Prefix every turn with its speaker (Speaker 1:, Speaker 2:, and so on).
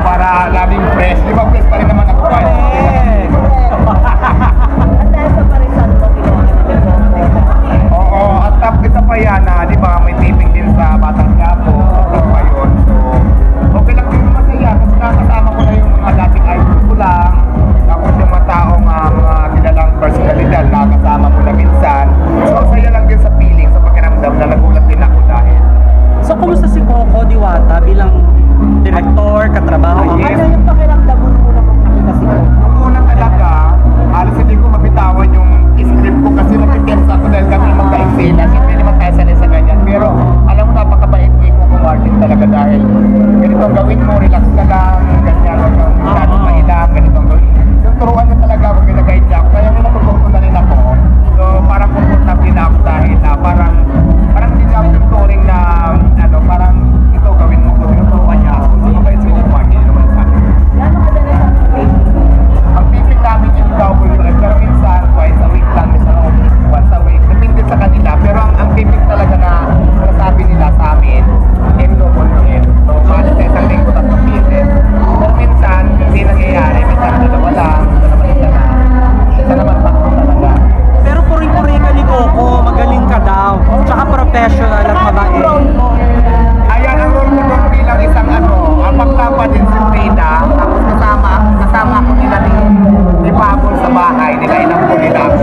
Speaker 1: para labing fresh. Di ba fresh pa rin naman ako? Eh. Di?
Speaker 2: trabajo
Speaker 1: Thank you.